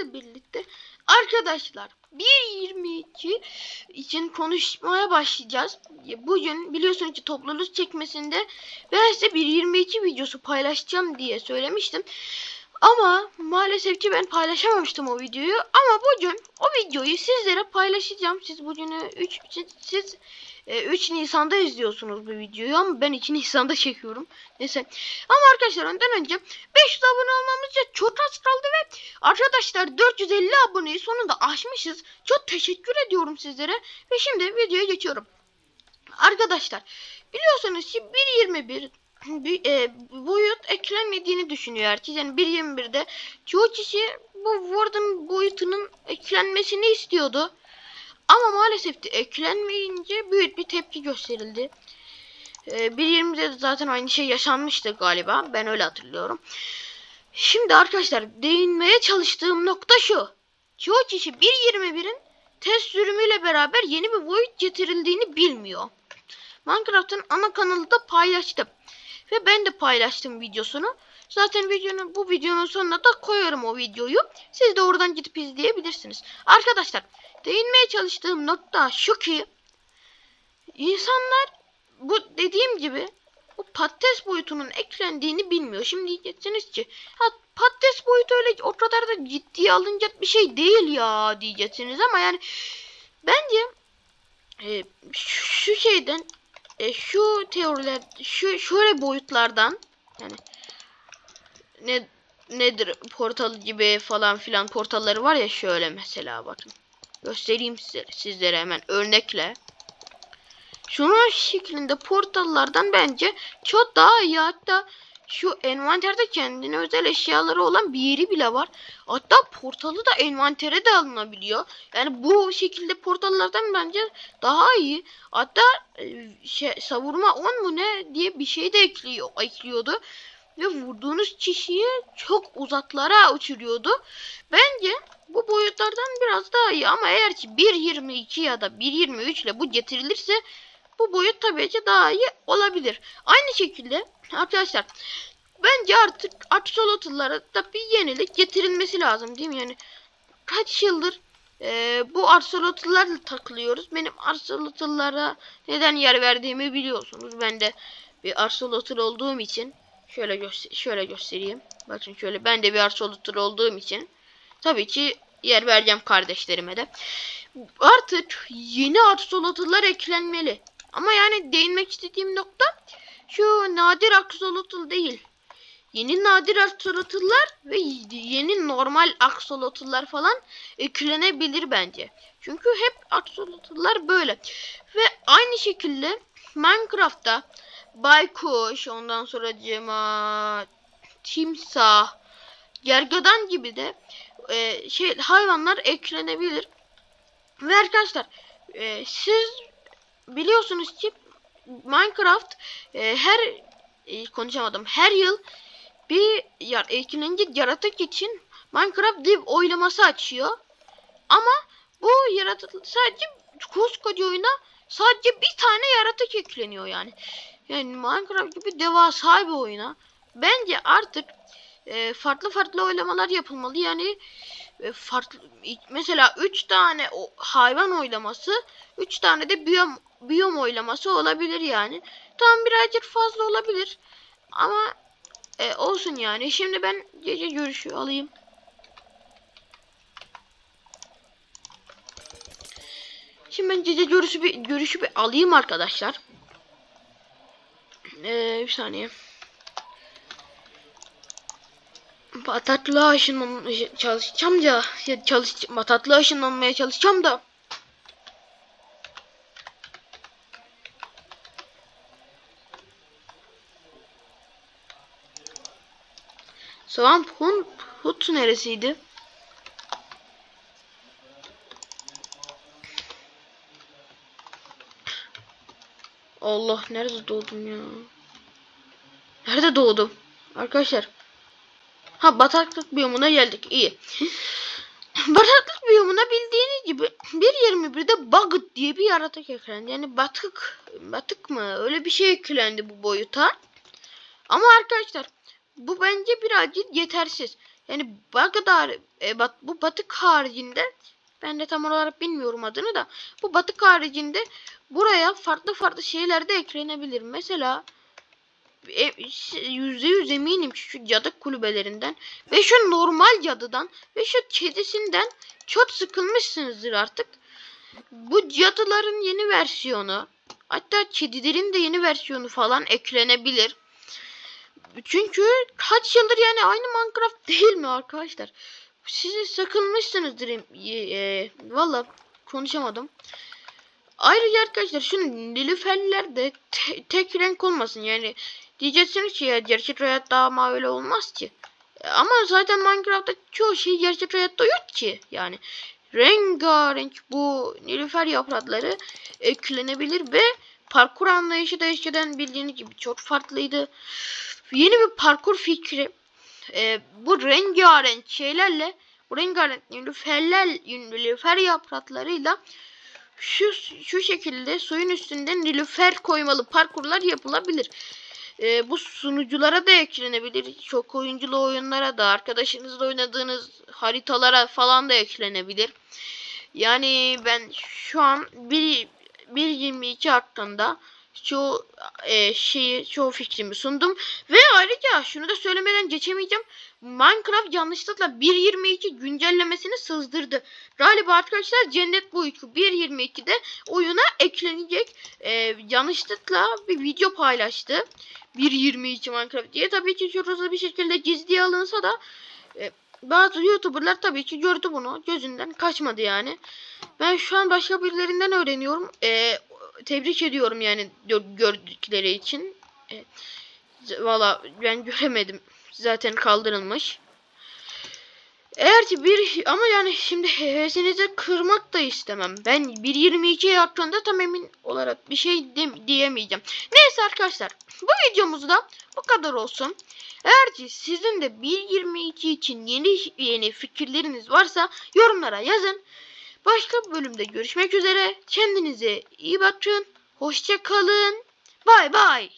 sizlerle birlikte arkadaşlar 1.22 için konuşmaya başlayacağız. Bugün biliyorsunuz ki topluluk çekmesinde ben size 1.22 videosu paylaşacağım diye söylemiştim. Ama maalesef ki ben paylaşamamıştım o videoyu. Ama bugün o videoyu sizlere paylaşacağım. Siz bugünü 3 siz e, 3 Nisan'da izliyorsunuz bu videoyu ama ben 2 Nisan'da çekiyorum. Neyse. Ama arkadaşlar ondan önce 500 abone olmamızca çok az kaldı ve arkadaşlar 450 aboneyi sonunda aşmışız. Çok teşekkür ediyorum sizlere ve şimdi videoya geçiyorum. Arkadaşlar biliyorsunuz ki 1.21 bir, e, boyut eklenmediğini düşünüyor herkes. Yani 1.21'de çoğu kişi bu Warden boyutunun eklenmesini istiyordu. Ama maalesef de eklenmeyince büyük bir tepki gösterildi. Ee, 1.20'de de zaten aynı şey yaşanmıştı galiba. Ben öyle hatırlıyorum. Şimdi arkadaşlar değinmeye çalıştığım nokta şu. Çoğu kişi 1.21'in test sürümüyle beraber yeni bir boyut getirildiğini bilmiyor. Minecraft'ın ana kanalı da paylaştım. Ve ben de paylaştım videosunu. Zaten videonun bu videonun sonuna da koyarım o videoyu. Siz de oradan gidip izleyebilirsiniz. Arkadaşlar değinmeye çalıştığım nokta şu ki insanlar bu dediğim gibi o patates boyutunun eklendiğini bilmiyor. Şimdi diyeceksiniz ki ha, patates boyutu öyle o kadar da ciddiye alınacak bir şey değil ya diyeceksiniz ama yani bence e, şu şeyden e, şu teoriler şu şöyle boyutlardan yani ne nedir portal gibi falan filan portalları var ya şöyle mesela bakın. Göstereyim size, sizlere hemen örnekle. Şunun şeklinde portallardan bence çok daha iyi. Hatta şu envanterde kendine özel eşyaları olan bir yeri bile var. Hatta portalı da envantere de alınabiliyor. Yani bu şekilde portallardan bence daha iyi. Hatta e, şey, savurma 10 mu ne diye bir şey de ekliyor, ekliyordu. Ve vurduğunuz kişiyi çok uzaklara uçuruyordu. Bence bu boyutlardan biraz daha iyi ama eğer ki 1.22 ya da 1.23 ile bu getirilirse bu boyut tabii ki daha iyi olabilir. Aynı şekilde arkadaşlar bence artık axolotl'lara da bir yenilik getirilmesi lazım değil mi? Yani kaç yıldır e, bu axolotl'larla takılıyoruz. Benim axolotl'lara neden yer verdiğimi biliyorsunuz. Ben de bir axolotl olduğum için şöyle göster şöyle göstereyim. Bakın şöyle ben de bir axolotl olduğum için tabii ki yer vereceğim kardeşlerime de. Artık yeni axolotl'lar eklenmeli. Ama yani değinmek istediğim nokta şu nadir axolotl değil. Yeni nadir axolotl'lar ve yeni normal axolotl'lar falan eklenebilir bence. Çünkü hep axolotl'lar böyle. Ve aynı şekilde Minecraft'ta baykuş, ondan sonra cema, timsah, gergedan gibi de e, şey hayvanlar eklenebilir. Ve arkadaşlar e, siz biliyorsunuz ki Minecraft e, her e, konuşamadım. Her yıl bir yar, eklenince yaratık için Minecraft Div oylaması açıyor. Ama bu yaratık sadece koskoca oyuna sadece bir tane yaratık ekleniyor yani. Yani Minecraft gibi devasa bir oyuna bence artık e, farklı farklı oylamalar yapılmalı. Yani e, farklı mesela 3 tane o, hayvan oylaması, 3 tane de biyom biyom oylaması olabilir yani. Tam birazcık fazla olabilir. Ama e, olsun yani. Şimdi ben gece görüşü alayım. Şimdi ben gece görüşü bir görüşü bir alayım arkadaşlar. Ee, bir saniye. Batatlığa ışınlanmaya çalışacağım da ya çalış batatlığa ışınlanmaya çalışacağım da Swamp Hut, Hut neresiydi? Allah nerede doğdum ya? Nerede doğdum? Arkadaşlar. Ha bataklık biyomuna geldik. İyi. bataklık biyomuna bildiğiniz gibi 1.21'de Bugged diye bir yaratık eklendi. Yani batık batık mı? Öyle bir şey eklendi bu boyuta. Ama arkadaşlar bu bence birazcık yetersiz. Yani Bagdad e, bat, bu batık haricinde ben de tam olarak bilmiyorum adını da bu batık haricinde buraya farklı farklı şeyler de eklenebilir. Mesela yüzde yüz eminim ki şu cadı kulübelerinden ve şu normal cadıdan ve şu kedisinden çok sıkılmışsınızdır artık. Bu cadıların yeni versiyonu hatta kedilerin de yeni versiyonu falan eklenebilir. Çünkü kaç yıldır yani aynı Minecraft değil mi arkadaşlar? Sizi sıkılmışsınızdır. E, e, Valla konuşamadım. Ayrıca arkadaşlar şu nilüferler de te- tek renk olmasın yani diyeceksiniz ki ya gerçek hayatta ama öyle olmaz ki. E, Ama zaten Minecraft'ta çoğu şey gerçek hayatta yok ki yani. Rengarenk bu nilüfer yaprakları eklenebilir ve parkur anlayışı da eskiden bildiğiniz gibi çok farklıydı. Yeni bir parkur fikri e, bu rengarenk şeylerle bu rengarenk nilüferler nilüfer yapraklarıyla şu şu şekilde suyun üstünde nilüfer koymalı parkurlar yapılabilir. Ee, bu sunuculara da eklenebilir. Çok oyunculu oyunlara da arkadaşınızla oynadığınız haritalara falan da eklenebilir. Yani ben şu an 1 1.22 hakkında çoğu e, şeyi çoğu fikrimi sundum ve ayrıca şunu da söylemeden geçemeyeceğim. Minecraft yanlışlıkla 1.22 güncellemesini sızdırdı. Galiba arkadaşlar Cennet bu 1.22'de oyuna eklenecek. Ee, yanlışlıkla bir video paylaştı. 1.22 Minecraft diye. Tabii ki hızlı bir şekilde gizliye alınsa da e, bazı YouTuber'lar tabii ki gördü bunu. Gözünden kaçmadı yani. Ben şu an başka birilerinden öğreniyorum. Ee, tebrik ediyorum yani gö- gördükleri için. E, Valla ben göremedim. Zaten kaldırılmış. Eğer ki bir ama yani şimdi hevesinizi kırmak da istemem. Ben 1.22 hakkında tam emin olarak bir şey de- diyemeyeceğim. Neyse arkadaşlar bu videomuzda bu kadar olsun. Eğer ki sizin de 1.22 için yeni yeni fikirleriniz varsa yorumlara yazın. Başka bir bölümde görüşmek üzere. Kendinize iyi bakın. Hoşça kalın. Bay bay.